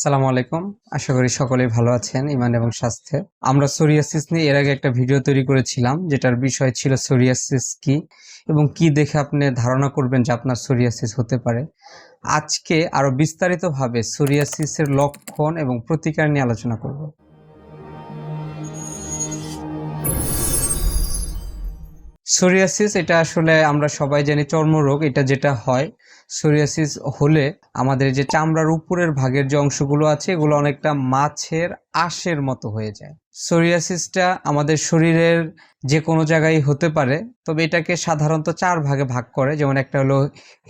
সালামু আলাইকুম। আশা করি সকলেই ভালো আছেন ইমান এবং স্বাস্থ্যে। আমরা সোরিয়াসিস নিয়ে এর আগে একটা ভিডিও তৈরি করেছিলাম, যেটার বিষয় ছিল সোরিয়াসিস কি এবং কি দেখে আপনি ধারণা করবেন যে আপনার সোরিয়াসিস হতে পারে। আজকে আরও বিস্তারিতভাবে সোরিয়াসিসের লক্ষণ এবং প্রতিকার নিয়ে আলোচনা করব। সোরিয়াসিস এটা আসলে আমরা সবাই জানি চর্মরোগ, এটা যেটা হয় সোরিয়াসিস হলে আমাদের যে চামড়ার উপরের ভাগের যে অংশগুলো আছে, এগুলো অনেকটা মাছের আঁশের মতো হয়ে যায়। সোরিয়াসিসটা আমাদের শরীরের যে কোনো জায়গায় হতে পারে, তবে এটাকে সাধারণত চার ভাগে ভাগ করে। যেমন একটা হলো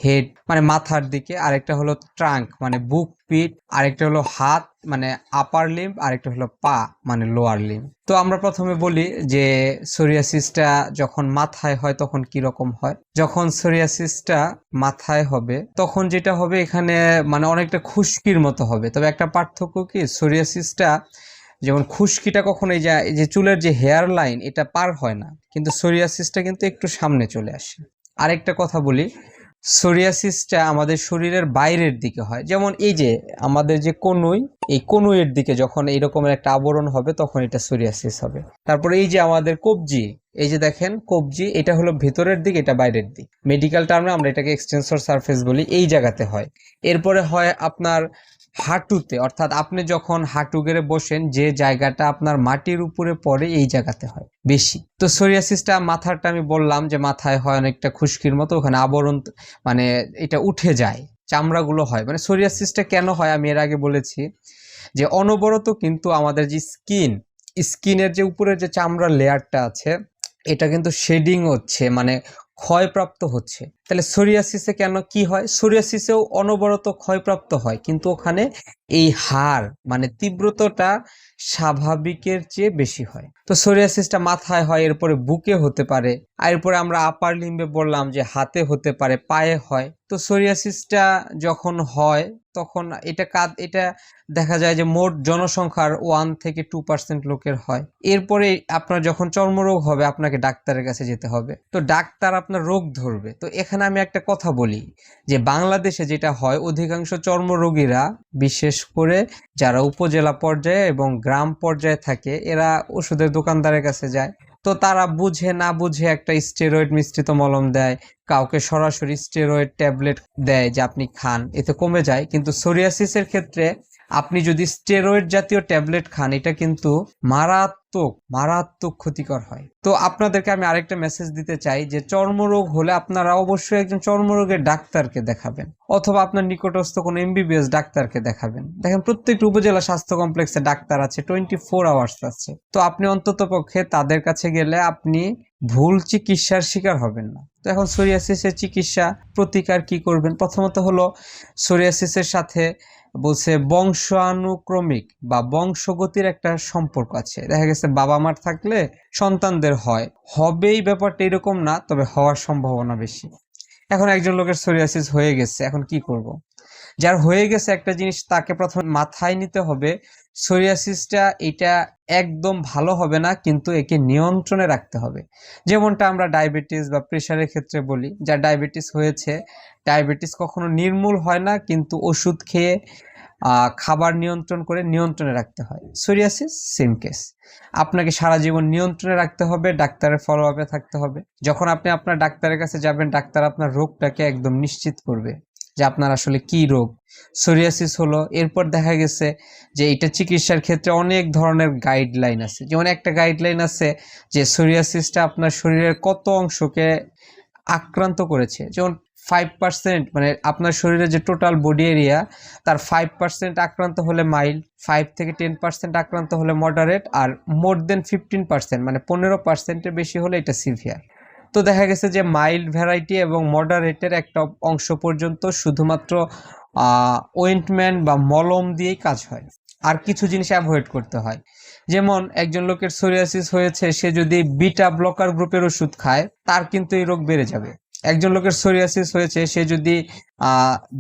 হেড মানে মাথার দিকে, আরেকটা হলো ট্রাঙ্ক মানে বুক, পিঠ, আরেকটা হলো হাত মানে আপার লিম্ব আরেকটা হলো পা মানে লোয়ার লিম্ব তো আমরা প্রথমে বলি যে সোরিয়াসিসটা যখন মাথায় হয় তখন কি রকম হয়? যখন সোরিয়াসিসটা মাথায় হবে, তখন যেটা হবে এখানে মানে অনেকটা খুশকির মতো হবে। তবে একটা পার্থক্য কি? সোরিয়াসিসটা যেমন খুশকিটা কখন এই যে চুলের যে হেয়ার লাইন এটা পার হয় না। কিন্তু সোরিয়াসিসটা কিন্তু একটু সামনে চলে আসে। আরেকটা কথা বলি সোরিয়াসিসটা আমাদের শরীরের বাইরের দিকে হয়। যেমন এই যে আমাদের যে কনুই, এই কনুইয়ের দিকে যখন এইরকমের একটা আবরণ হবে, তখন এটা সোরিয়াসিস হবে। তারপরে এই যে আমাদের কবজি, এই যে দেখেন কবজি, এটা হলো ভেতরের দিক, এটা বাইরের দিক। মেডিকেল টার্মে আমরা এটাকে এক্সটেন্সর সারফেস বলি, এই জায়গাতে হয়। এরপরে হয় আপনার হাঁটুতে, অর্থাৎ আপনি যখন হাঁটু গেড়ে বসেন, যে জায়গাটা আপনার মাটির উপরে পড়ে, এই জায়গাতে হয়, বেশি। তো সোরিয়াসিসটা মাথারটা আমি বললাম যে মাথায় হয় অনেকটা খুশকির মতো, ওখানে আবরণ মানে এটা উঠে যায়, চামড়াগুলো হয়। মানে সোরিয়াসিসটা কেন হয় আমি এর আগে বলেছি যে অনবরত কিন্তু আমাদের যে স্কিন, স্কিনের যে উপরের যে চামড়ার লেয়ারটা আছে, এটা কিন্তু শেডিং হচ্ছে মানে ক্ষয়প্রাপ্ত হচ্ছে। তাহলে সোরিয়াসিসে কেন কি হয়? সোরিয়াসিসেও অনবরত ক্ষয়প্রাপ্ত হয়, কিন্তু ওখানে এই হার মানে তীব্রতাটা স্বাভাবিকের চেয়ে বেশি হয়। তো সোরিয়াসিসটা মাথায় হয়, এরপরে বুকে হতে পারে, আর এরপরে আমরা আপার লিম্বে বললাম যে হাতে হতে পারে, পায়ে হয়। তো সোরিয়াসিসটা যখন হয়, তখন এটা কাদ, এটা দেখা যায় যে মোট জনসংখ্যার ওয়ান থেকে টু পার্সেন্ট লোকের হয়। এরপরে আপনার যখন চর্মরোগ হবে, আপনাকে ডাক্তারের কাছে যেতে হবে। তো ডাক্তার আপনার রোগ ধরবে। তো এখানে আমি একটা কথা বলি যে বাংলাদেশে যেটা হয়, অধিকাংশ চর্মরোগীরা, বিশেষ করে যারা উপজেলা পর্যায়ে এবং গ্রাম পর্যায়ে থাকে, এরা ওষুধের দোকানদারের কাছে যায়। তো তারা বুঝে না বুঝে একটা স্টেরয়েড মিশ্রিত মলম দেয় কাউকে সরাসরি স্টেরয়েড ট্যাবলেট দেয় যে আপনি খান, এতে কমে যায়। কিন্তু সোরিয়াসিসের ক্ষেত্রে আপনি যদি স্টেরয়েড জাতীয় ট্যাবলেট খান, এটা কিন্তু মারাত্মক মারাত্মক ক্ষতিকর হয়। তো আপনাদেরকে আমি আরেকটা মেসেজ দিতে চাই যে চর্মরোগ হলে আপনারা অবশ্যই একজন চর্মরোগের ডাক্তারকে দেখাবেন। অথবা আপনার নিকটস্থ কোনো এমবিবিএস ডাক্তারকে দেখাবেন। দেখেন, প্রত্যেকটা উপজেলা স্বাস্থ্য কমপ্লেক্সে ডাক্তার আছে টোয়েন্টি ফোর আওয়ার্স আছে। তো আপনি অন্তত পক্ষে তাদের কাছে গেলে আপনি ভুল চিকিৎসার শিকার হবেন না। তো এখন সোরিয়াসিসের চিকিৎসা প্রতিকার কি করবেন? প্রথমত হলো সোরিয়াসিসের সাথে বলছে বংশানুক্রমিক বা বংশগতির একটা সম্পর্ক আছে। দেখা গেছে বাবা মার থাকলে সন্তানদের হয়। হবেই ব্যাপারটা এরকম না, তবে হওয়ার সম্ভাবনা বেশি। এখন একজন লোকের সোরিয়াসিস হয়ে গেছে, এখন কি করব। যার হয়ে গেছে একটা জিনিস, তাকে প্রথমে মাথায় নিতে হবে। সোরিয়াসিসটা এটা একদম ভালো হবে না, কিন্তু একে নিয়ন্ত্রণে রাখতে হবে। যেমনটা আমরা ডায়াবেটিস বা প্রেশারের ক্ষেত্রে বলি, যা ডায়াবেটিস হয়েছে ডায়াবেটিস কখনো নির্মূল হয় না, কিন্তু ওষুধ খেয়ে খাবার নিয়ন্ত্রণ করে নিয়ন্ত্রণে রাখতে হয়। সোরিয়াসিস সেম কেস আপনাকে সারা জীবন নিয়ন্ত্রণে রাখতে হবে, ডাক্তারের ফলো আপে থাকতে হবে। যখন আপনি আপনার ডাক্তারের কাছে যাবেন, ডাক্তার আপনার রোগটাকে একদম নিশ্চিত করবে। যে আপনার আসলে কি রোগ? সোরিয়াসিস হলো, এরপর দেখা গেছে যে এটা চিকিৎসার ক্ষেত্রে অনেক ধরনের গাইডলাইন আছে। যেমন একটা গাইডলাইন আছে যে সোরিয়াসিসটা আপনার শরীরের কত অংশকে আক্রান্ত করেছে। যেমন ফাইভ পার্সেন্ট মানে আপনার শরীরে যে টোটাল বডি এরিয়া তার ফাইভ পার্সেন্ট আক্রান্ত হলে মাইল্ড ফাইভ থেকে টেন পার্সেন্ট আক্রান্ত হলে মডারেট আর মোর দেন ফিফটিন পার্সেন্ট মানে পনেরো পার্সেন্টের বেশি হলে এটা সিভিয়ার তো দেখা গেছে যে মাইল্ড ভ্যারাইটি এবং মডারেটের একটা অংশ পর্যন্ত শুধুমাত্র ওয়েন্টমেন্ট বা মলম দিয়েই কাজ হয়। আর কিছু জিনিস অ্যাভয়েড করতে হয়। যেমন, একজন লোকের সোরিয়াসিস হয়েছে, সে যদি বিটা ব্লকার গ্রুপের ওষুধ খায়, তার কিন্তু এই রোগ বেড়ে যাবে। একজন লোকের সোরিয়াসিস হয়েছে, সে যদি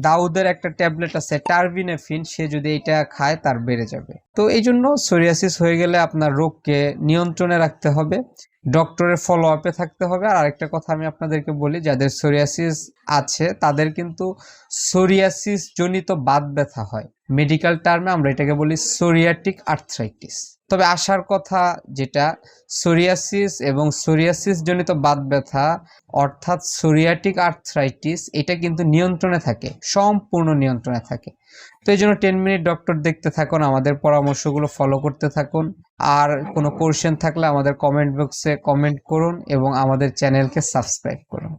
দাউদের একটা ট্যাবলেট আছে, টার্বিনেফিন, সে যদি এটা খায়, তার বেড়ে যাবে। তো এই জন্য সোরিয়াসিস হয়ে গেলে আপনার রোগকে নিয়ন্ত্রণে রাখতে হবে। ডক্টরের ফলো আপে থাকতে হবে। আর আরেকটা কথা আমি আপনাদেরকে বলি, যাদের সোরিয়াসিস আছে, তাদের কিন্তু সোরিয়াসিস জনিত বাত ব্যথা হয়। মেডিকেল টার্মে আমরা এটাকে বলি সোরিয়াটিক আর্থ্রাইটিস তবে আসার কথা যেটা সোরিয়াসিস এবং সোরিয়াসিস জনিত বাত ব্যথা, অর্থাৎ সোরিয়াটিক আর্থ্রাইটিস এটা কিন্তু নিয়ন্ত্রণে থাকে, সম্পূর্ণ নিয়ন্ত্রণে থাকে। তো এই জন্য টেন মিনিট ডক্টর দেখতে থাকুন, আমাদের পরামর্শগুলো ফলো করতে থাকুন। আর কোনো কোশ্চেন থাকলে আমাদের কমেন্ট বক্সে কমেন্ট করুন এবং আমাদের চ্যানেলকে সাবস্ক্রাইব করুন।